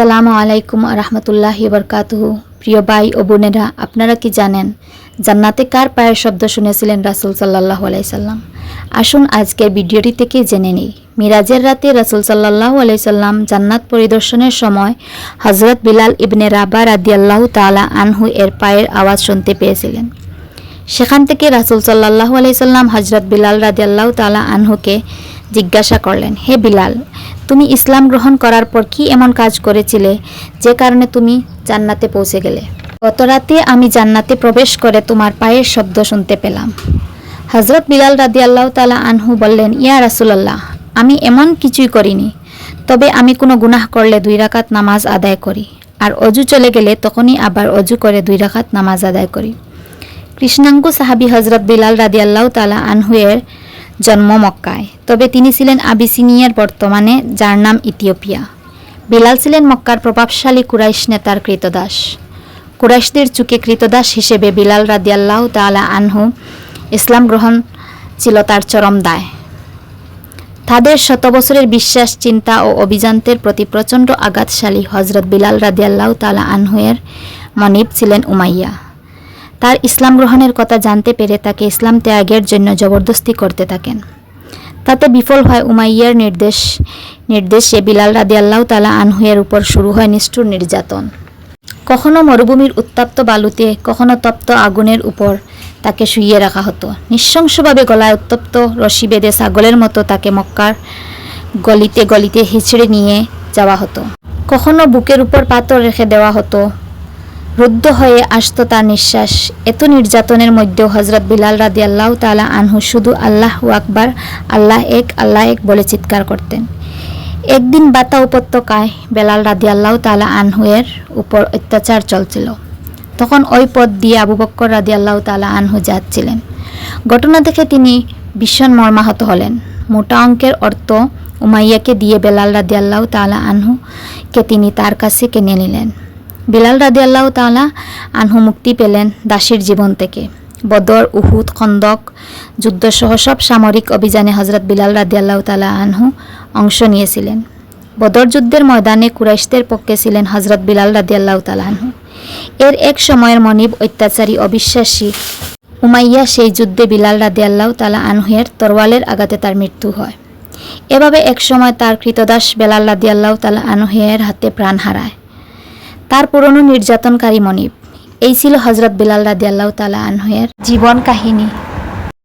আসসালামু আলাইকুম রহমতুল্লাহি বরকাতুহু। প্রিয় ভাই ও বোনেরা, আপনারা কি জানেন, জান্নাতে কার পায়ের শব্দ শুনেছিলেন রাসুল সাল্লাহ আলাইসাল্লাম আসুন আজকের ভিডিওটি থেকে জেনে নিই। মিরাজের রাতে রাসুল সাল্লাহ আলাইসাল্লাম জান্নাত পরিদর্শনের সময় হজরত বিলাল ইবনে রাবা রাদিয়াল্লাহু তালা আনহু এর পায়ের আওয়াজ শুনতে পেয়েছিলেন। সেখান থেকে রাসুল সাল্লাহ আলাইসাল্লাম হজরত বিলাল রাদিয়াল্লাহ তালা আনহুকে জিজ্ঞাসা করলেন, হে বিলাল তুমি ইসলাম গ্রহণ করার পর কি এমন কাজ করেছিলে? যে কারণে তুমি জান্নাতে পৌঁছে গেলে। গত রাতে আমি জান্নাতে প্রবেশ করে তোমার পায়ের শব্দ শুনতে পেলাম। হজরত বিলাল রাদিয়াল্লাহ তালা আনহু বললেন, ইয়া রাসুলাল্লাহ, আমি এমন কিছুই করিনি। তবে আমি কোনো গুনাহ করলে দুই রাকাত নামাজ আদায় করি। আর অজু চলে গেলে তখনই আবার অজু করে দুই রাকাত নামাজ আদায় করি। কৃষ্ণাঙ্গ সাহাবি হজরত বিলাল রাদিয়াল্লাহ তালা আনহুয়ের জন্ম মক্কায়। তবে তিনি ছিলেন আবিসিনিয়ার বর্তমানে, যার নাম ইথিওপিয়া। বিলাল ছিলেন মক্কার প্রভাবশালী কুরাইশ নেতার কৃতদাস। কুরাইশদের চুকে কৃতদাস হিসেবে বিলাল রাদিয়াল্লাহ তালা আনহু ইসলাম গ্রহণ ছিল তার চরম দায়। তাদের শত বছরের বিশ্বাস, চিন্তা ও অভিযান্তের প্রতি প্রচণ্ড আঘাতশালী হজরত বিলাল রাদিয়াল্লাহ তালা আনহুয়ের মনিব ছিলেন উমাইয়া। তার ইসলাম গ্রহণের কথা জানতে পেরে তাকে ইসলাম ত্যাগের জন্য জবরদস্তি করতে থাকেন। তাতে বিফল হয় উমাইয়ার নির্দেশ, নির্দেশে বিলাল রাদি আল্লাহ তালা আনহুয়ের উপর শুরু হয় নিষ্ঠুর নির্যাতন। কখনো মরুভূমির উত্তাপ্ত বালুতে, কখনো তপ্ত আগুনের উপর তাকে শুইয়ে রাখা হতো। নৃশংসভাবে গলায় উত্তপ্ত রশি বেঁধে ছাগলের মতো তাকে মক্কার গলিতে গলিতে হিচড়ে নিয়ে যাওয়া হতো। কখনো বুকের উপর পাথর রেখে দেওয়া হতো। রুদ্ধ হয়ে আসতো তার নিঃশ্বাস। এত নির্যাতনের মধ্যেও হজরত বিলাল রাদি আল্লাহ তালা আনহু শুধু আল্লাহ আকবার, আল্লাহ এক আল্লাহ এক বলে চিৎকার করতেন। একদিন বাতা উপত্যকায় বেলাল রাদি আল্লাহ তালা আনহুয়ের উপর অত্যাচার চলছিল। তখন ওই পথ দিয়ে আবু বক্কর রাদি আল্লাহ তালা আনহু যাচ্ছিলেন। ঘটনা দেখে তিনি ভীষণ মর্মাহত হলেন। মোটা অঙ্কের অর্থ উমাইয়াকে দিয়ে বেলাল রাদি আল্লাহ তালা আনহুকে তিনি তার কাছে কিনে নিলেন। বিলাল রাদি আল্লাহ তালা আনহু মুক্তি পেলেন দাসীর জীবন থেকে। বদর, উহুদ, খন্দক যুদ্ধসহ সব সামরিক অভিযানে হজরত বিলাল রাদি আল্লাহ তালা আনহু অংশ নিয়েছিলেন। বদর যুদ্ধের ময়দানে কুরাইশদের পক্ষে ছিলেন হজরত বিলাল রাদি আল্লাহ আনহু। এর এক সময়ের মনিব অত্যাচারী অবিশ্বাসী উমাইয়া সেই যুদ্ধে বিলাল রাদি আল্লাহ তালা আনহুয়ের তরওয়ালের আঘাতে তার মৃত্যু হয়। এভাবে এক সময় তার কৃতদাস বেলাল রাদি আল্লাহ তালা আনহুয়ের হাতে প্রাণ হারায়। তার পুরনো নির্যাতনকারী মনিব। এই ছিল হজরত বিলাল রাদিয়াল্লাহ তালা আনহের জীবন কাহিনী।